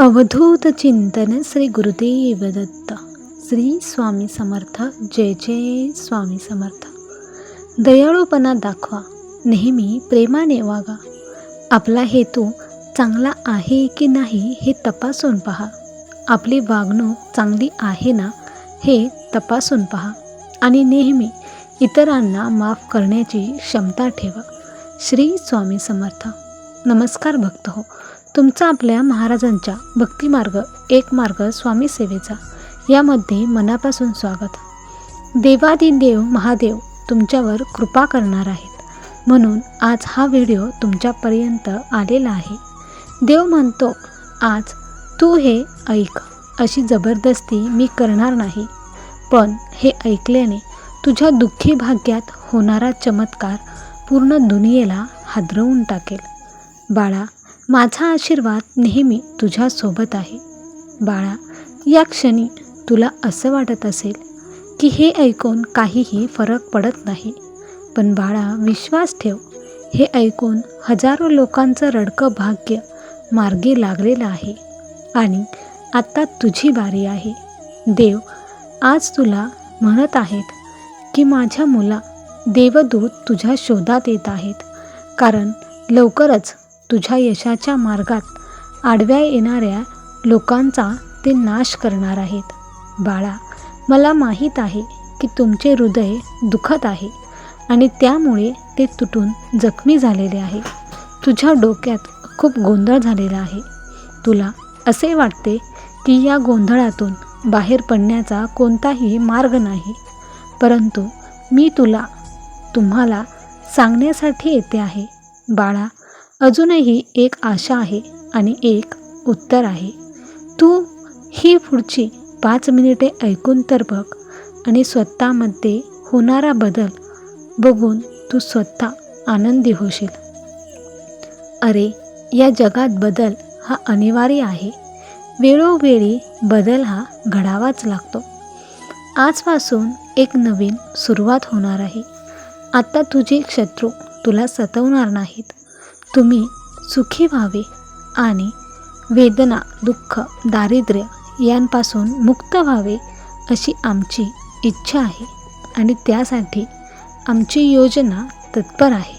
अवधूत चिंतन श्री गुरुदेव दत्त. श्री स्वामी समर्थ. जय जय स्वामी समर्थ. दयाळूपणा दाखवा. नेहमी प्रेमाने वागा. आपला हेतू चांगला आहे की नाही हे तपासून पहा. आपली वागणूक चांगली आहे ना हे तपासून पहा. आणि नेहमी इतरांना माफ करण्याची क्षमता ठेवा. श्री स्वामी समर्थ. नमस्कार भक्त हो तुमचा आपल्या महाराजांच्या भक्तिमार्ग एक मार्ग स्वामी सेवेचा. यामध्ये मनापासून स्वागत. देवादिदेव महादेव तुमच्यावर कृपा करणार आहेत. म्हणून आज हा व्हिडिओ तुमच्यापर्यंत आलेला आहे. देव म्हणतो आज तू हे ऐक. अशी जबरदस्ती मी करणार नाही. पण हे ऐकल्याने तुझ्या दुःखी भाग्यात होणारा चमत्कार पूर्ण दुनियेला हादरवून टाकेल. बाळा माझा आशीर्वाद नेहमी तुझ्यासोबत आहे. बाळा या क्षणी तुला असं वाटत असेल की हे ऐकून काहीही फरक पडत नाही. पण बाळा विश्वास ठेव. हे ऐकून हजारो लोकांचं रडकं भाग्य मार्गी लागलेलं आहे. आणि आत्ता तुझी बारी आहे. देव आज तुला म्हणत आहेत की माझ्या मुला देवदूत तुझ्या शोधात येत आहेत. कारण लवकरच तुझ्या यशाच्या मार्गात आडव्या येणाऱ्या लोकांचा ते नाश करणार आहेत. बाळा मला माहीत आहे की तुमचे हृदय दुखत आहे आणि त्यामुळे ते तुटून जखमी झालेले आहे. तुझ्या डोक्यात खूप गोंधळ झालेला आहे. तुला असे वाटते की या गोंधळातून बाहेर पडण्याचा कोणताही मार्ग नाही. परंतु मी तुला तुम्हाला सांगण्यासाठी येते आहे. बाळा अजूनही एक आशा आहे आणि एक उत्तर आहे. तू ही पुढची पाच मिनिटे ऐकून तर बघ आणि स्वतःमध्ये होणारा बदल बघून तू स्वतः आनंदी होशील. अरे या जगात बदल हा अनिवार्य आहे. वेळोवेळी बदल हा घडावाच लागतो. आजपासून एक नवीन सुरुवात होणार आहे. आता तुझे शत्रू तुला सतवणार नाहीत. तुम्ही सुखी व्हावे आणि वेदना दुःख दारिद्र्य यांपासून मुक्त व्हावे अशी आमची इच्छा आहे आणि त्यासाठी आमची योजना तत्पर आहे.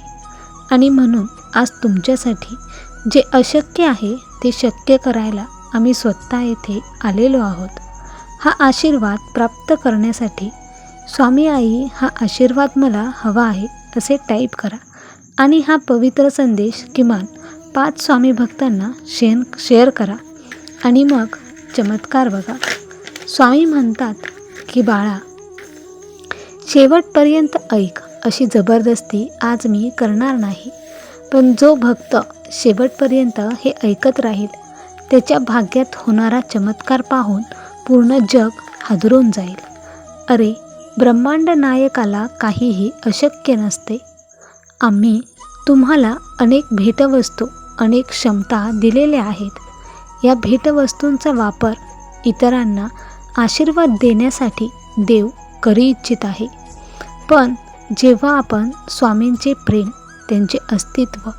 आणि म्हणून आज तुमच्यासाठी जे अशक्य आहे ते शक्य करायला आम्ही स्वतः येथे आलेलो आहोत. हा आशीर्वाद प्राप्त करण्यासाठी स्वामी आई हा आशीर्वाद मला हवा आहे असे टाईप करा. आणि हा पवित्र संदेश किमान पाच स्वामी भक्तांना शेन शेअर करा. आणि मग चमत्कार बघा. स्वामी म्हणतात की बाळा शेवटपर्यंत ऐक अशी जबरदस्ती आज मी करणार नाही. पण जो भक्त शेवटपर्यंत हे ऐकत राहील त्याच्या भाग्यात होणारा चमत्कार पाहून पूर्ण जग हादरून जाईल. अरे ब्रह्मांड नायकाला काहीही अशक्य नसते. आम्ही तुम्हाला अनेक भेटवस्तू अनेक क्षमता दिलेल्या आहेत. या भेटवस्तूंचा वापर इतरांना आशीर्वाद देण्यासाठी देव करी इच्छित आहे. पण जेव्हा आपण स्वामींचे प्रेम त्यांचे अस्तित्व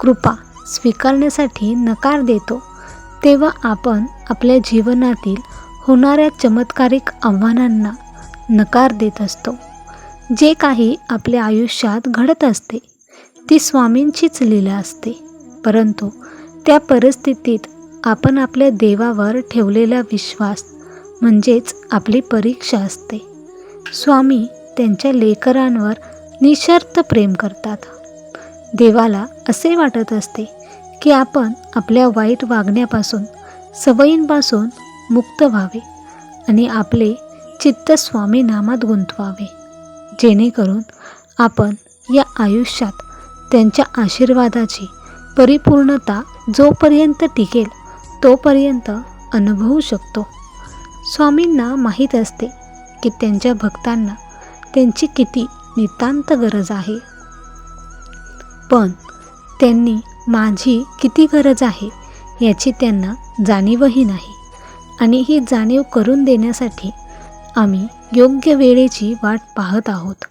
कृपा स्वीकारण्यासाठी नकार देतो तेव्हा आपण आपल्या जीवनातील होणाऱ्या चमत्कारिक आव्हानांना नकार देत असतो. जे काही आपल्या आयुष्यात घडत असते ती स्वामींचीच लीला असते. परंतु त्या परिस्थितीत आपण आपल्या देवावर ठेवलेला विश्वास म्हणजेच आपली परीक्षा असते. स्वामी त्यांच्या लेकरांवर निशर्त प्रेम करतात. देवाला असे वाटत असते की आपण आपल्या वाईट वागण्यापासून सवयींपासून मुक्त व्हावे आणि आपले चित्त स्वामी नामात गुंतवावे. जेणेकरून आपण या आयुष्यात त्यांच्या आशीर्वादाची परिपूर्णता जोपर्यंत टिकेल तोपर्यंत अनुभवू शकतो. स्वामींना माहीत असते की त्यांच्या भक्तांना त्यांची किती नितांत गरज आहे. पण त्यांनी माझी किती गरज आहे याची त्यांना जाणीवही नाही आणि ही जाणीव करून देण्यासाठी आम्ही योग्य वेळेची वाट पाहत आहोत.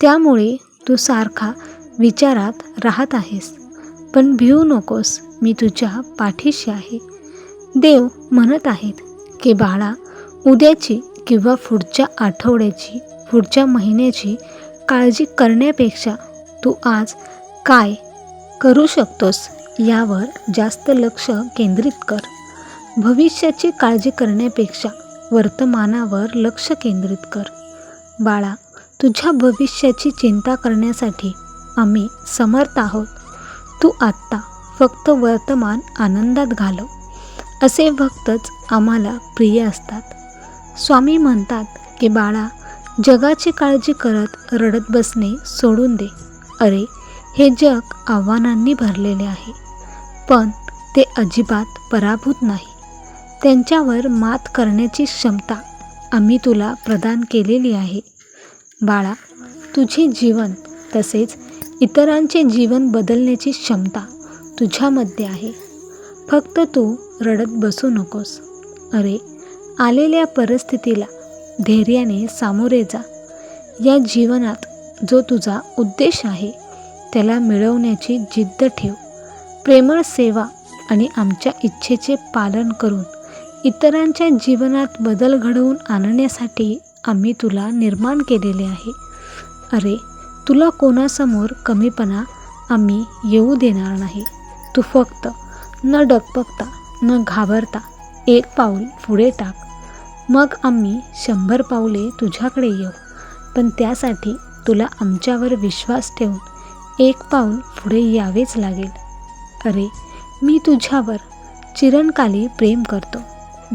त्यामुळे तू सारखा विचारात राहत आहेस. पण भिवू नकोस मी तुझ्या पाठीशी आहे. देव म्हणत आहेत की बाळा उद्याची किंवा पुढच्या आठवड्याची पुढच्या महिन्याची काळजी करण्यापेक्षा तू आज काय करू शकतोस यावर जास्त लक्ष केंद्रित कर. भविष्याची काळजी करण्यापेक्षा वर्तमानावर लक्ष केंद्रित कर. बाळा तुझ्या भविष्याची चिंता करण्यासाठी आम्ही समर्थ आहोत. तू आत्ता फक्त वर्तमान आनंदात घालव. असे भक्तच आम्हाला प्रिय असतात. स्वामी म्हणतात की बाळा जगाची काळजी करत रडत बसणे सोडून दे. अरे हे जग आव्हानांनी भरलेले आहे. पण ते अजिबात पराभूत नाही. त्यांच्यावर मात करण्याची क्षमता आम्ही तुला प्रदान केलेली आहे. बाळा तुझे जीवन तसेच इतरांचे जीवन बदलण्याची क्षमता तुझ्यामध्ये आहे. फक्त तू रडत बसू नकोस. अरे आलेल्या परिस्थितीला धैर्याने सामोरे जा. या जीवनात जो तुझा उद्देश आहे त्याला मिळवण्याची जिद्द ठेव. प्रेमळ सेवा आणि आमच्या इच्छेचे पालन करून इतरांच्या जीवनात बदल घडवून आणण्यासाठी आम्ही तुला निर्माण केलेले आहे. अरे तुला कोणासमोर कमीपणा आम्ही येऊ देणार नाही. तू फक्त न डगपगता न घाबरता एक पाऊल पुढे टाक. मग आम्ही शंभर पावले तुझ्याकडे येऊ पण त्यासाठी तुला आमच्यावर विश्वास ठेवून एक पाऊल पुढे यावेच लागेल. अरे मी तुझ्यावर चिरणकाली प्रेम करतो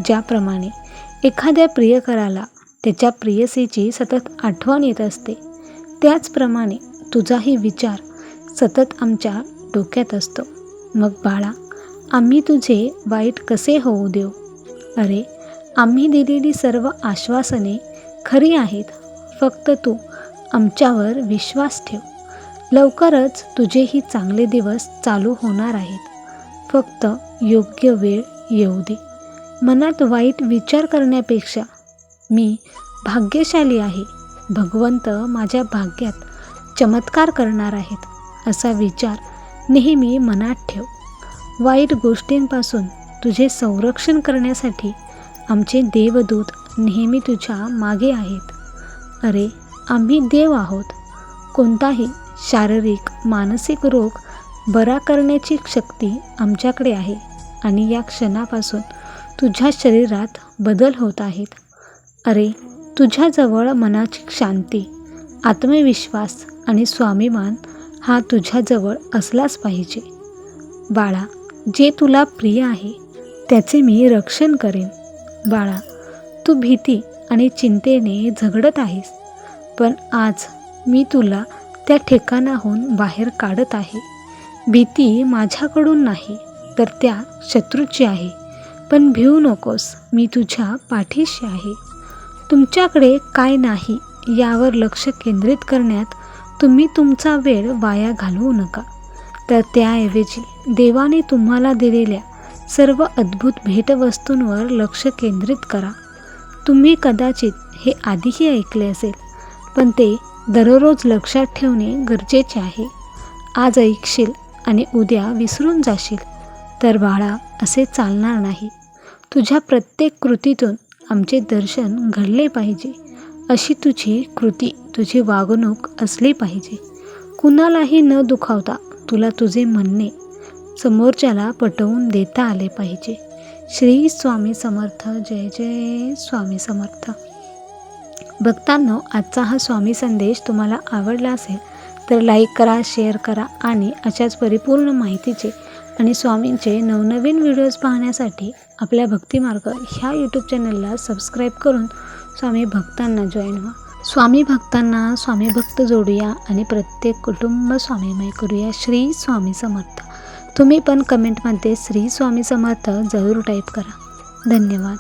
ज्याप्रमाणे एखाद्या प्रियकराला त्याच्या प्रियसीची सतत आठवण येत असते. त्याचप्रमाणे तुझाही विचार सतत आमच्या डोक्यात असतो. मग बाळा आम्ही तुझे वाईट कसे होऊ देऊ? अरे आम्ही दिलेली सर्व आश्वासने खरी आहेत. फक्त तू आमच्यावर विश्वास ठेव. लवकरच तुझेही चांगले दिवस चालू होणार आहेत. फक्त योग्य वेळ येऊ दे. मनात वाईट विचार करण्यापेक्षा मी भाग्यशाली आहे. भगवंत माझ्या भाग्यात चमत्कार करणार आहेत असा विचार नेहमी मनात ठेव. वाईट गोष्टींपासून तुझे संरक्षण करण्यासाठी आमचे देवदूत नेहमी तुझ्या मागे आहेत. अरे आम्ही देव आहोत. कोणताही शारीरिक मानसिक रोग बरा करण्याची शक्ती आमच्याकडे आहे आणि या क्षणापासून तुझ्या शरीरात बदल होत आहेत. अरे तुझ्याजवळ मनाची शांती आत्मविश्वास आणि स्वाभिमान हा तुझ्याजवळ असलाच पाहिजे. बाळा जे तुला प्रिय आहे त्याचे मी रक्षण करेन. बाळा तू भीती आणि चिंतेने झगडत आहेस पण आज मी तुला त्या ठिकाणाहून बाहेर काढत आहे. भीती माझ्याकडून नाही तर त्या शत्रूची आहे पण भिवू नकोस मी तुझ्या पाठीशी आहे. तुमच्याकडे काय नाही यावर लक्ष केंद्रित करण्यात तुम्ही तुमचा वेळ वाया घालवू नका. तर त्याऐवजी देवाने तुम्हाला दिलेल्या सर्व अद्भुत भेटवस्तूंवर लक्ष केंद्रित करा. तुम्ही कदाचित हे आधीही ऐकले असेल पण ते दररोज लक्षात ठेवणे गरजेचे आहे. आज ऐकशील आणि उद्या विसरून जाशील तर बाळा असे चालणार नाही. तुझ्या प्रत्येक कृतीतून आमचे दर्शन घडले पाहिजे. अशी तुझी कृती तुझी वागणूक असली पाहिजे. कुणालाही न दुखावता तुला तुझे म्हणणे समोरच्याला पटवून देता आले पाहिजे. श्री स्वामी समर्थ जय जय स्वामी समर्थ. भक्तांनो आजचा हा स्वामी संदेश तुम्हाला आवडला असेल तर लाईक करा शेअर करा आणि अशाच परिपूर्ण माहितीचे आणि स्वामींचे नवनवीन व्हिडिओज पाहण्यासाठी आपल्या भक्तिमार्ग ह्या यूट्यूब चॅनलला सबस्क्राईब करून स्वामी भक्तांना जॉईन व्हा. स्वामी भक्तांना स्वामी भक्त जोडूया आणि प्रत्येक कुटुंब स्वामीमय करूया. श्री स्वामी समर्थ. तुम्ही पण कमेंटमध्ये श्री स्वामी समर्थ जरूर टाईप करा. धन्यवाद.